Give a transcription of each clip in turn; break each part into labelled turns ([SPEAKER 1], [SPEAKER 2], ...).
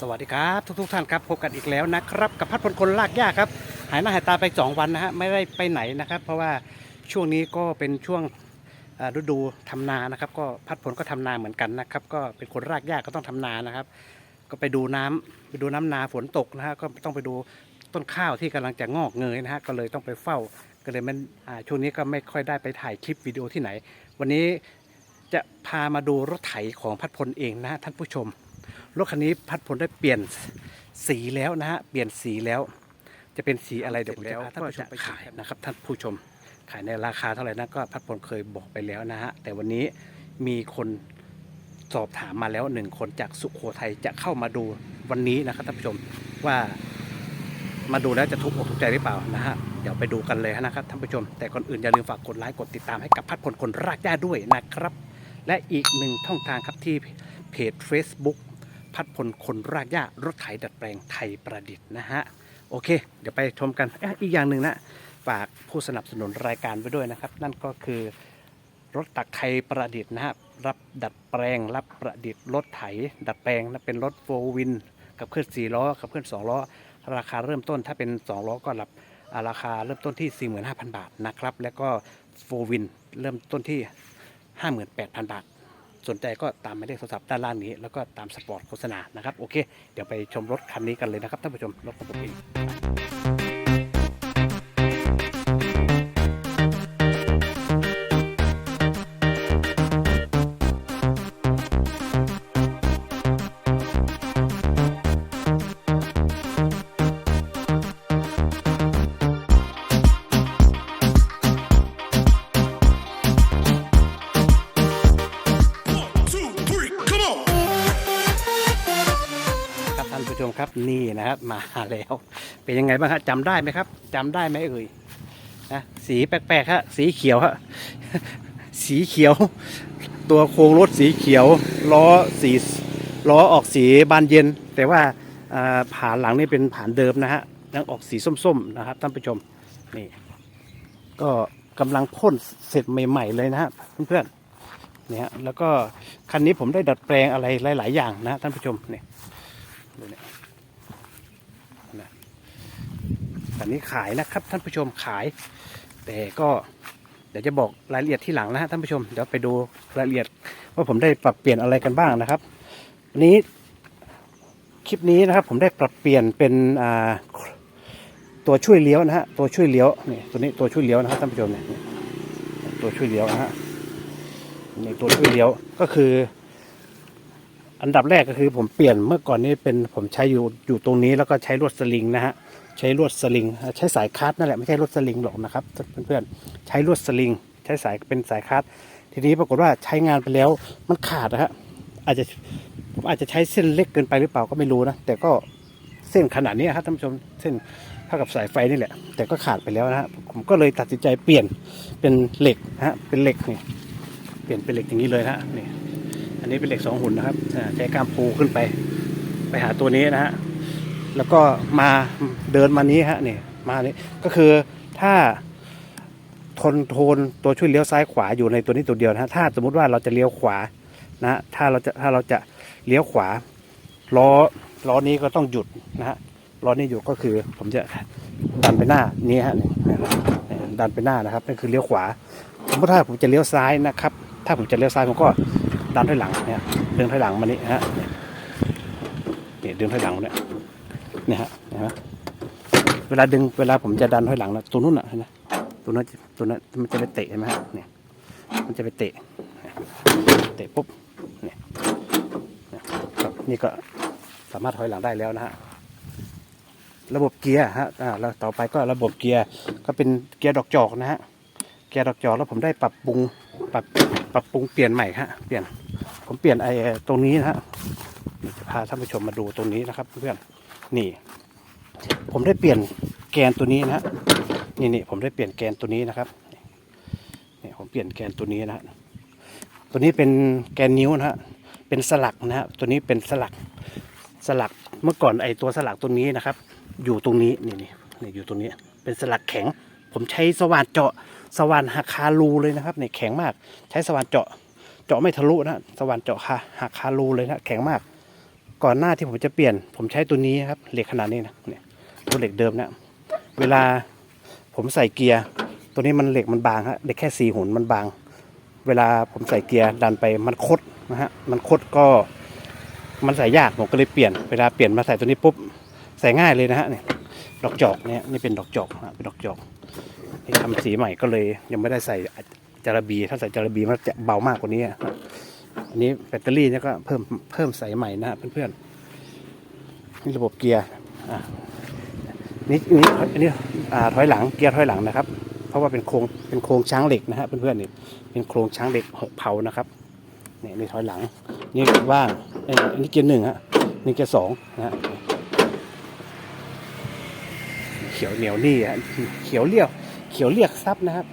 [SPEAKER 1] สวัสดีครับ ทุกทุกๆท่านครับพบกันอีกแล้วนะครับ กับพัดพลคนลากยากครับ หายหน้าหายตาไป 2 วันนะฮะไม่ได้ไปไหนนะครับ เพราะว่าช่วงนี้ก็เป็นช่วงฤดูทำนานะครับ ก็พัดพลก็ทำนาเหมือนกันนะครับ ก็เป็นคนรากยากก็ต้องทำนานะครับ ก็ไปดูน้ำไปดูน้ำนาฝนตกนะฮะก็ต้องไปดูต้นข้าวที่กำลังจะงอกเงยนะฮะก็เลยต้องไปเฝ้าก็เลยมันช่วงนี้ก็ไม่ค่อยได้ไปถ่ายคลิปวิดีโอที่ไหน วันนี้จะพามาดูรถไถของพัดพลเองนะท่านผู้ชม รถคันนี้พัดพลได้เปลี่ยนสีแล้วนะฮะ เปลี่ยนสีแล้ว จะเป็นสีอะไรเดี๋ยวผมจะพาท่านผู้ชมไปขายนะครับ ท่านผู้ชม ขายในราคาเท่าไหร่นั้นก็พัดพลเคยบอกไปแล้วนะฮะ แต่วันนี้มีคนสอบถามมาแล้วหนึ่งคนจากสุโขทัยจะเข้ามาดูวันนี้นะครับท่านผู้ชมว่ามาดูแล้วจะทุกอกทุกใจหรือเปล่านะฮะ เดี๋ยวไปดูกันเลยนะครับท่านผู้ชม แต่ก่อนอื่นอย่าลืมฝากกดไลค์กดติดตามให้กับพัดพลคนรากหญ้าด้วยนะครับ และอีกหนึ่งช่องทางครับที่เพจ Facebook พัดพลคนรากหญ้ารถไถดัดแปลงไทยประดิษฐ์นะฮะ โอเค เดี๋ยวไปชมกันออีกอย่างหนึ่งนะ ฝากผู้สนับสนุนรายการไว้ด้วยนะครับ นั่นก็คือรถตักไทยประดิษฐ์นะครับรับดัดแปลง รับประดิษฐ์รถไถ ดัดแปลงและเป็นรถโฟวินกับเคลื่อน4ล้อกับเคลื่อน2ล้อ ราคาเริ่มต้นถ้าเป็น 2 ล้อก็รับราคาเริ่มต้นที่ 45,000 บาทนะครับ แล้วก็โฟวินเริ่มต้นที่ 58,000 บาท สนใจก็ตามหมายเลขโทรศัพท์ด้านล่างนี้ แล้วก็ตามสปอร์ตโฆษณานะครับ โอเค เดี๋ยวไปชมรถคันนี้กันเลยนะครับท่านผู้ชมรถของผมเอง นี่นะครับมาแล้ว เป็นยังไงบ้างครับจำได้ไหมครับจำได้ไหมเอ่ยนะสีแปลกๆฮะสีเขียวฮะสีเขียว ตัวโครงรถสีเขียวล้อสีล้อออกสีบานเย็น แต่ว่าผ่านหลังนี่เป็นผ่านเดิมนะฮะยังออกสีส้มๆนะครับท่านผู้ชมนี่ก็กำลังพ่นเสร็จใหม่ๆเลยนะฮะเพื่อนๆเนี่ยฮะแล้วก็คันนี้ผมได้ดัดแปลงอะไรหลาย ๆ อย่างนะท่านผู้ชมเนี่ยดูเนี่ยนะ อันนี้ขายนะครับ ท่านผู้ชมขาย แต่ก็เดี๋ยวจะบอกรายละเอียดที่หลังนะฮะท่านผู้ชมเดี๋ยวไปดูรายละเอียด ว่าผมได้ปรับเปลี่ยนอะไรกันบ้างนะครับวันนี้คลิปนี้นะครับผมได้ปรับเปลี่ยนเป็นตัวช่วยเลี้ยวนะฮะตัวช่วยเลี้ยวนี่ตัวนี้ตัวช่วยเลี้ยวนะครับท่านผู้ชมเนี่ยตัวช่วยเลี้ยวนะฮะนี่ตัวช่วยเลี้ยวก็คือ อันดับแรกก็คือผมเปลี่ยนเมื่อก่อนนี้เป็นผมใช้อยู่อยู่ตรงนี้แล้วก็ใช้ลวดสลิงนะฮะ ใช้ลวดสลิง ใช้สายคาดนั่นแหละไม่ใช่ลวดสลิงหรอกนะครับ เพื่อนๆใช้ลวดสลิง ใช้สายเป็นสายคาดทีนี้ปรากฏว่าใช้งานไปแล้วมันขาดนะฮะอาจจะผมอาจจะใช้เส้นเล็กเกินไปหรือเปล่าก็ไม่รู้นะแต่ก็เส้นขนาดนี้ครับท่านผู้ชมเส้นเท่ากับสายไฟนี่แหละ แต่ก็ขาดไปแล้วนะฮะผมก็เลยตัดสินใจเปลี่ยนเป็นเหล็กนะฮะเป็นเหล็กนี่เปลี่ยนเป็นเหล็กอย่างนี้เลยนะฮะนี่อันนี้เป็นเหล็กสองหุ่นนะครับใช้กามปูขึ้นไป ไปหาตัวนี้นะฮะ แล้วก็มาเดินมานี้ฮะนี่มานี่ก็คือถ้าทนโทนตัวช่วยเลี้ยวซ้ายขวาอยู่ในตัวนี้ตัวเดียวนะฮะถ้าสมมุติว่าเราจะเลี้ยวขวานะฮะถ้าเราจะถ้าเราจะเลี้ยวขวาล้อล้อนี้ก็ต้องหยุดนะฮะล้อนี้หยุดก็คือผมจะดันไปหน้านี้ฮะนี่ดันไปหน้านะครับนั่นคือเลี้ยวขวาสมมติถ้าผมจะเลี้ยวซ้ายนะครับ ถ้าผมจะเลี้ยวซ้ายผมก็ดันถอยหลังเนี่ยเดินถอยหลังมานี่ฮะเนี่ยนี่เดินถอยหลังมาเนี่ย เนี่ยฮะเห็นไหมเวลาดึงเวลาผมจะดันถอยหลังนะตัวนู้นอะเห็นไหมตัวนั้นตัวนั้นมันจะไปเตะใช่ไหมฮะเนี่ยมันจะไปเตะเตะปุ๊บเนี่ยนี่ก็สามารถถอยหลังได้แล้วนะฮะระบบเกียร์ฮะอ่าแล้วต่อไปก็ระบบเกียร์ก็เป็นเกียร์ดอกจอกนะฮะแกะดอกจอกแล้วผมได้ปรับปรุงปรับปรับปรุงเปลี่ยนใหม่ฮะเปลี่ยนผมเปลี่ยนไอ้ตรงนี้นะฮะจะพาท่านผู้ชมมาดูตรงนี้นะครับเพื่อนนี่ ผมได้เปลี่ยนแกนตัวนี้นะฮะนี่นี่ผมได้เปลี่ยนแกนตัวนี้นะครับนี่ผมเปลี่ยนแกนตัวนี้นะฮะตัวนี้เป็นแกนนิ้วนะฮะเป็นสลักนะฮะตัวนี้เป็นสลักสลักเมื่อก่อนไอตัวสลักตัวนี้นะครับ อยู่ตรงนี้นี่นี่นี่อยู่ตรงนี้เป็นสลักแข็ง ผมใช้สว่านเจาะสว่านหักคารูเลยนะครับเนี่ยแข็งมาก ใช้สว่านเจาะเจาะไม่ทะลุนะสว่านเจาะคาหักคารูเลยนะแข็งมาก ก่อนหน้าที่ผมจะเปลี่ยน ผมใช้ตัวนี้ครับเหล็กขนาดนี้นะเนี่ย ตัวเหล็กเดิมเนะเวลาผมใส่เกียร์ ตัวนี้มันเหล็กมันบางฮะเหล็กแค่สี่หุ่นมันบาง เวลาผมใส่เกียร์ดันไปมันคดนะฮะมันคดก็มันใส่ยากผมก็เลยเปลี่ยนเวลาเปลี่ยนมาใส่ตัวนี้ปุ๊บใส่ง่ายเลยนะฮะเนี่ยดอกจอกเนี่ยนี่เป็นดอกจอกนะเป็นดอกจอกนี่ทำสีใหม่ก็เลยยังไม่ได้ใส่จาระบีถ้าใส่จาระบีมันจะเบามากกว่านี้อะอันนี้แบตเตอรี่เนี่ยก็เพิ่มเพิ่มใส่ใหม่นะฮะเพื่อนๆนี่ระบบเกียร์อะ นี่นี่อันนี้อ่าถอยหลังเกียร์ถอยหลังนะครับ เพราะว่าเป็นโครงเป็นโครงช้างเหล็กนะฮะเพื่อนๆนี่เป็นโครงช้างเหล็กเผานะครับเนี่ยนี่ถอยหลังนี่ว่างอันนี้เกียร์หนึ่งฮะนี่เกียร์สองนะฮะเขียวเหนียวนี่ฮะเขียวเรียกเขียวเรียกซับนะครับ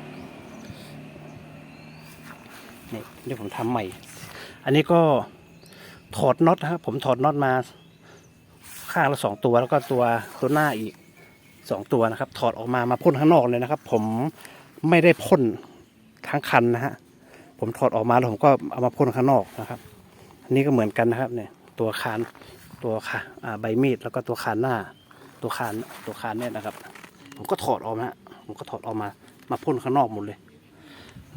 [SPEAKER 1] นี่นี่ผมทำใหม่ อันนี้ก็ถอดน็อตนะครับผมถอดน็อตมาข้างละสองตัวแล้วก็ตัวตัวหน้าอีก สองตัวนะครับ ถอดออกมามาพ่นข้างนอกเลยนะครับ ผมไม่ได้พ่นทั้งคันนะฮะผมถอดออกมาแล้วผมก็เอามาพ่นข้างนอกนะครับ อันนี้ก็เหมือนกันนะครับเนี่ยตัวคานตัวค่ะอ่าใบมีดแล้วก็ตัวคานหน้า ตัวคานตัวคานเนี่ยนะครับ ผมก็ถอดออกมาผมก็ถอดออกมามาพ่นข้างนอกหมดเลย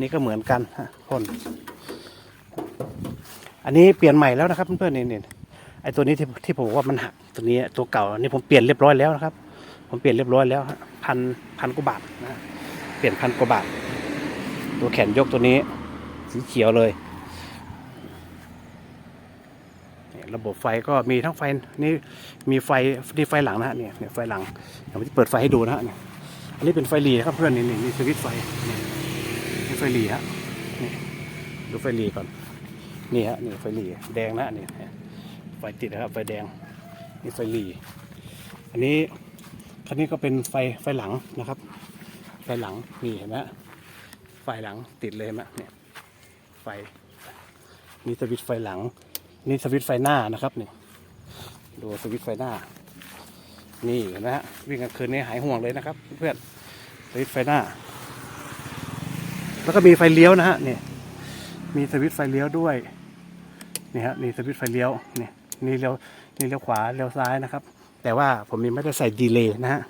[SPEAKER 1] นี่ก็เหมือนกันฮะพ่นอันนี้เปลี่ยนใหม่แล้วนะครับเพื่อนๆนี่นี่ไอตัวนี้ที่ที่ผมบอกว่ามันหักตัวนี้ตัวเก่านนี้ผมเปลี่ยนเรียบร้อยแล้วนะครับ ผมเปลี่ยนเรียบร้อยแล้วพันพันกว่าบาทนะเปลี่ยนพันกว่าบาท ตัวแขนยกตัวนี้ สีเขียวเลยระบบไฟก็มีทั้งไฟนี่มีไฟนี่ไฟหลังนะฮะเนี่ยเนี่ยไฟหลังเดี๋ยวผมจะเปิดไฟให้ดูนะฮะเนี่ยอันนี้เป็นไฟหลีนะครับเพื่อนนี่นี่นี่สวิตไฟนี่นี่ไฟหลีฮะนี่ดูไฟหลีก่อนนี่ฮะนี่ไฟหลีแดงนะนี่ไฟติดนะครับไฟแดงนี่ไฟหลีอันนี้ คันนี้ก็เป็นไฟไฟหลังนะครับ ไฟหลังนี่เห็นไหมไฟหลังติดเลยไหมเนี่ยไฟนี่สวิตช์ไฟหลัง นี่สวิตช์ไฟหน้านะครับนี่ดูสวิตช์ไฟหน้า นี่เห็นไหมฮะวิ่งกลางคืนนี้หายห่วงเลยนะครับ เพื่อนสวิตช์ไฟหน้า แล้วก็มีไฟเลี้ยวนะฮะเนี่ยมีสวิตช์ไฟเลี้ยวด้วยนี่ฮะนี่สวิตช์ไฟเลี้ยวนี่นี่เลี้ยวนี่เลี้ยวขวาเลี้ยวซ้ายนะครับ แต่ว่าผมยังไม่ได้ใส่ดีเลย์นะฮะ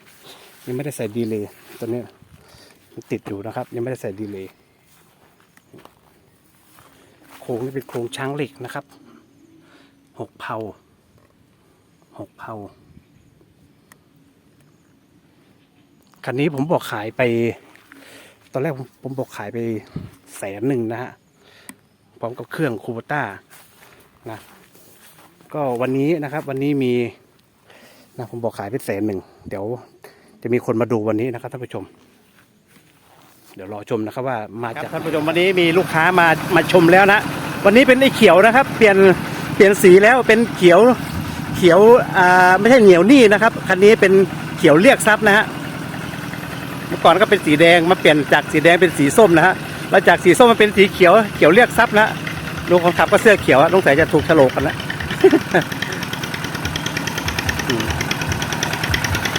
[SPEAKER 1] ยังไม่ได้ใส่ดีเลย์ตัวนี้มันติดอยู่นะครับ ยังไม่ได้ใส่ดีเลย์โครงนี่เป็นโครงช้างเหล็กนะครับหกเผาหกเผาคันนี้ผมบอกขายไป ตอนแรกผมบอกขายไปแสนหนึ่งนะฮะพร้อมกับเครื่องคูบต้านะก็วันนี้นะครับวันนี้มี นะผมบอกขายเป็นแสนหนึ่ง เดี๋ยวจะมีคนมาดูวันนี้นะครับท่านผู้ชม เดี๋ยวรอชมนะครับว่ามาจากท่านผู้ชมวันนี้มีลูกค้ามามาชมแล้วนะ วันนี้เป็นไอ้เขียวนะครับ เปลี่ยนเปลี่ยนสีแล้วเป็นเขียวเขียวอ่าไม่ใช่เหนียวนี่นะครับคันนี้เป็นเขียวเรียกทรัพย์นะฮะเมื่อก่อนก็เป็นสีแดงมาเปลี่ยนจากสีแดงเป็นสีส้มนะฮะแล้วจากสีส้มมาเป็นสีเขียวเขียวเรียกทรัพย์นะลุงคนขับก็เสื้อเขียวอะลุงใส่จะถูกโฉลกกันแล้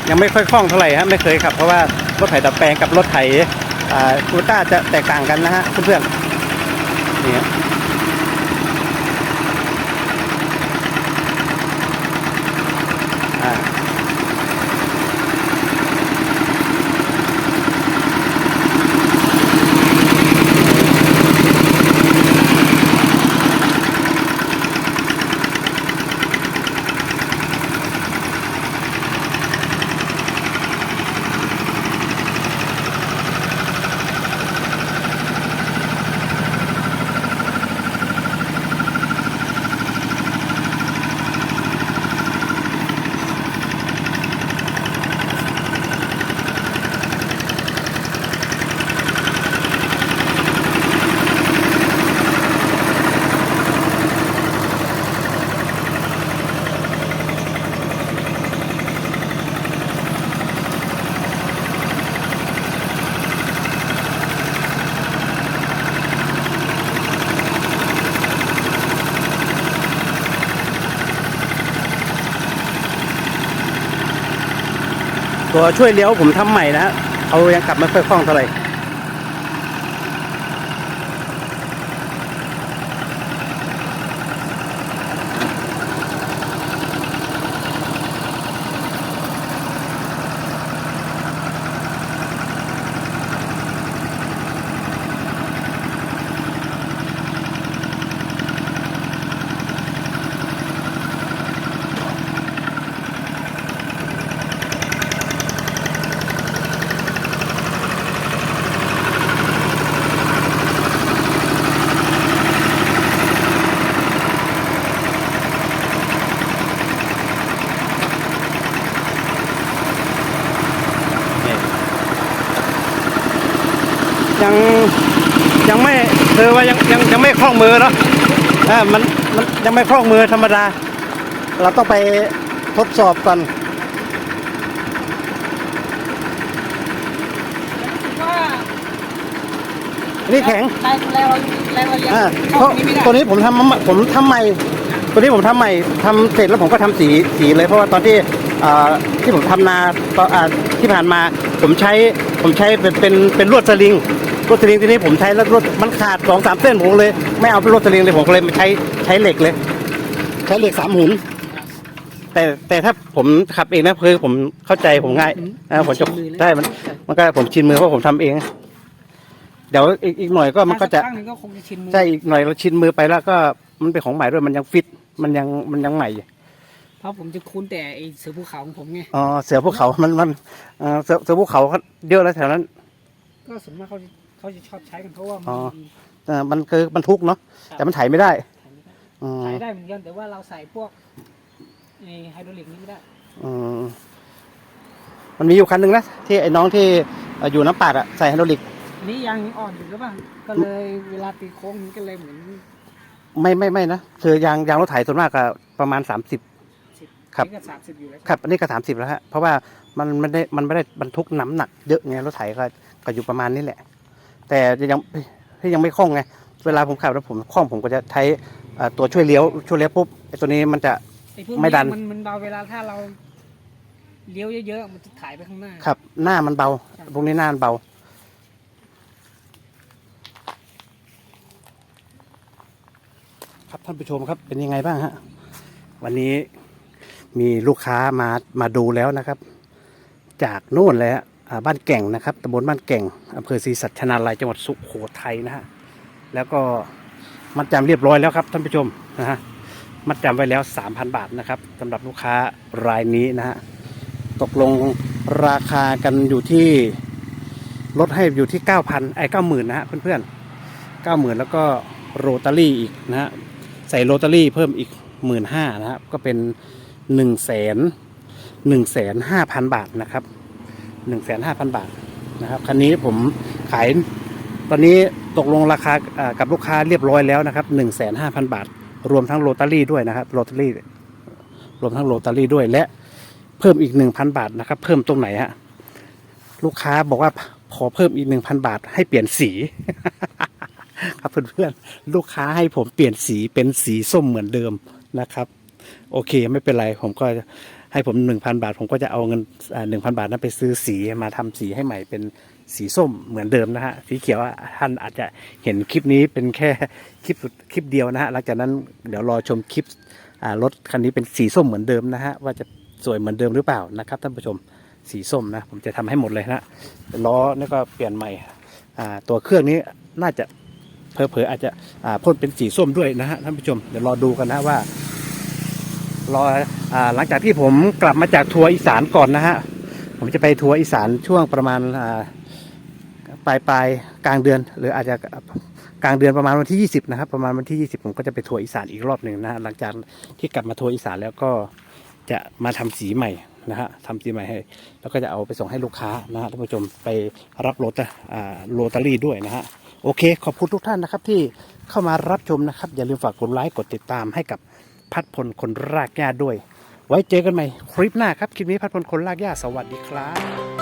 [SPEAKER 1] ยังไม่ค่อยคล่องเท่าไหร่ฮะไม่เคยขับเพราะว่ารถไถดัดแปลงกับรถไถอ่าคูต้าจะแตกต่างกันนะฮะเพื่อนๆนี่ ตัวช่วยเลี้ยวผมทำใหม่นะฮะเขายังกลับไม่ค่อยคล่องเท่าไหร่ ยังยังไม่เธอว่ายังยังยังไม่คล่องมือเนาะอ่ามันมันยังไม่คล่องมือธรรมดา เราต้องไปทดสอบก่อน
[SPEAKER 2] ว่า
[SPEAKER 1] นี่แข็ง
[SPEAKER 2] แรงแรงแรงเรายัง
[SPEAKER 1] อ่า
[SPEAKER 2] เข้า
[SPEAKER 1] เพราะ
[SPEAKER 2] ตรงนี้ไม่ได้
[SPEAKER 1] ตัวนี้ผมทำมาผมทำใหม่ ตัวนี้ผมทำใหม่ทำเสร็จแล้วผมก็ทำสีสีเลยเพราะว่าตอนที่อ่าที่ผมทำนาตอนอ่าที่ผ่านมา ผมใช้ผมใช้เป็นเป็นเป็นลวดสลิง ลวดสลิงทีนี้ผมใช้แล้วลวดมันขาดสองสามเส้นผมเลย ไม่เอาเป็นลวดสลิงเลยผมก็เลยมาใช้ใช้เหล็กเลย ใช้เหล็กสามหุนแต่แต่ถ้าผมขับเองนะคือผมเข้าใจผมง่ายอ่าผมจะได้มัน มันก็ผมชินมือเพราะผมทำเอง เดี๋ยวอีกอีกหน่อยก็มันก็จะ
[SPEAKER 2] สัครั้งหนึงก็คงจะชินมือ
[SPEAKER 1] ใช่อีกหน่อยเราชินมือไปแล้วก็มันเป็นของใหม่ด้วยมันยังฟิต มันยังมันยังใหม่อยู่
[SPEAKER 2] เพราะผมจะคุ้นแต่ไอเสือภูเขาของผมไง
[SPEAKER 1] อ๋อเสือภูเขามันมันเอ่อเสือเสือภูเขาเขาเยอะแล้วแถวนั้น
[SPEAKER 2] ก็ส่วนมากเขาจะ เขาจะชอบใช้กันเพราะว่ามัน
[SPEAKER 1] อ๋อ
[SPEAKER 2] ดี
[SPEAKER 1] เอ่อมันคือบรรทุกเนาะแต่มันไถไม่ได้อืม
[SPEAKER 2] ถ่ายได้เหมือนกันแต่ว่าเราใส่พวกไอไฮดรอลิกนี่ไม่ได้
[SPEAKER 1] อืมมันมีอยู่คันหนึ่งนะที่ไอ้น้องที่เอ่ออยู่น้ำปาดอะใส่ไฮดรอลิก
[SPEAKER 2] อันนี้ยางยังอ่อนอยู่หรือเปล่าก็เลยเวลาตีโค้งมันก็เลยเหมือน
[SPEAKER 1] ไม่ไม่ไม่นะคือยางยางรถไถส่วนมากก็ประมาณ 30
[SPEAKER 2] สิบ
[SPEAKER 1] ครับ
[SPEAKER 2] นี่ก็สามสิบอยู่แล้ว
[SPEAKER 1] ครับอันนี้ก็30แล้วฮะเพราะว่ามันมันได้มันไม่ได้บรรทุกน้ำหนักเยอะไงรถไถก็ก็อยู่ประมาณนี้แหละ แต่ยังที่ยังไม่คล่องไงเวลาผมขับแล้วผมคล่องผมก็จะใช้เอ่อตัวช่วยเลี้ยวช่วยเลี้ยวปุ๊บไอ้ตัวนี้มันจะ
[SPEAKER 2] ไอพวก
[SPEAKER 1] ไม่ดัน
[SPEAKER 2] มันมันเบาเวลาถ้าเราเลี้ยวเยอะๆมันจะถ่ายไปข้างหน้า
[SPEAKER 1] ครับ หน้ามันเบาพวกนี้หน้ามันเบาครับท่านผู้ชมครับเป็นยังไงบ้างฮะวันนี้มีลูกค้ามามาดูแล้วนะครับ จากโน่นเลยฮะอ่า บ้านแก่งนะครับตำบลบ้านแก่งอำเภอศรีสัชนาลัยจังหวัดสุโขทัยนะฮะแล้วก็มัดจำเรียบร้อยแล้วครับท่านผู้ชมนะฮะมัดจำไว้แล้ว 3,000 บาทนะครับสำหรับลูกค้ารายนี้นะฮะตกลงราคากันอยู่ที่ลดให้อยู่ที่ 9,000ไอ้90,000นะฮะเพื่อนๆ90,000 แล้วก็โรตารี่อีกนะฮะใส่โรตารี่เพิ่มอีก 15,000นะฮะก็เป็น1 1 5 0 0 0 บาทนะครับ 1,500,000บาทนะครับคันนี้ผมขายตอนนี้ตกลงราคากับลูกค้าเรียบร้อยแล้วนะครับ1,500,000บาท รวมทั้งโรตารี่ด้วยนะครับโรตารี่รวมทั้งโรตารี่ด้วยและเพิ่มอีกหนึ่งพันบาทนะครับ เพิ่มตรงไหนฮะลูกค้าบอกว่าขอเพิ่มอีกหนึ่งพันบาท ให้เปลี่ยนสี ครับเพื่อนๆลูกค้าให้ผมเปลี่ยนสีเป็นสีส้มเหมือนเดิมนะครับ โอเคไม่เป็นไรผมก็ ให้ผมหนึ่งพันบาท ผมก็จะเอาเงินหนึ่งพันบาทนั้นไปซื้อสีมาทำสีให้ใหม่เป็นสีส้มเหมือนเดิมนะฮะสีเขียวท่านอาจจะเห็นคลิปนี้เป็นแค่คลิปสุดคลิปเดียวนะฮะหลังจากนั้นเดี๋ยวรอชมคลิปรถคันนี้เป็นสีส้มเหมือนเดิมนะฮะว่าจะสวยเหมือนเดิมหรือเปล่านะครับท่านผู้ชมสีส้มนะผมจะทำให้หมดเลยนะล้อนี่ก็เปลี่ยนใหม่ตัวเครื่องนี้น่าจะเพอเพออาจจะพ่นเป็นสีส้มด้วยนะฮะท่านผู้ชมเดี๋ยวรอดูกันนะว่า รอหลังจากที่ผมกลับมาจากทัวร์อีสานก่อนนะฮะผมจะไปทัวร์อีสานช่วงประมาณปลายปลายกลางเดือน หรืออาจจะกลางเดือนประมาณวันที่ 20 นะครับ ประมาณวันที่ 20 ผมก็จะไปทัวร์อีสานอีกรอบหนึ่งนะฮะหลังจากที่กลับมาทัวร์อีสานแล้วก็จะมาทำสีใหม่นะฮะทำสีใหม่ให้ แล้วก็จะเอาไปส่งให้ลูกค้านะฮะท่านผู้ชมไปรับรถอ่าโรตารี่ด้วยนะฮะโอเค ขอบคุณทุกท่านนะครับที่เข้ามารับชมนะครับ อย่าลืมฝากกดไลค์กดติดตามให้กับ พัดพลคนรากหญ้าด้วย ไว้เจอกันใหม่คลิปหน้าครับ คลิปนี้พัดพลคนรากหญ้าสวัสดีครับ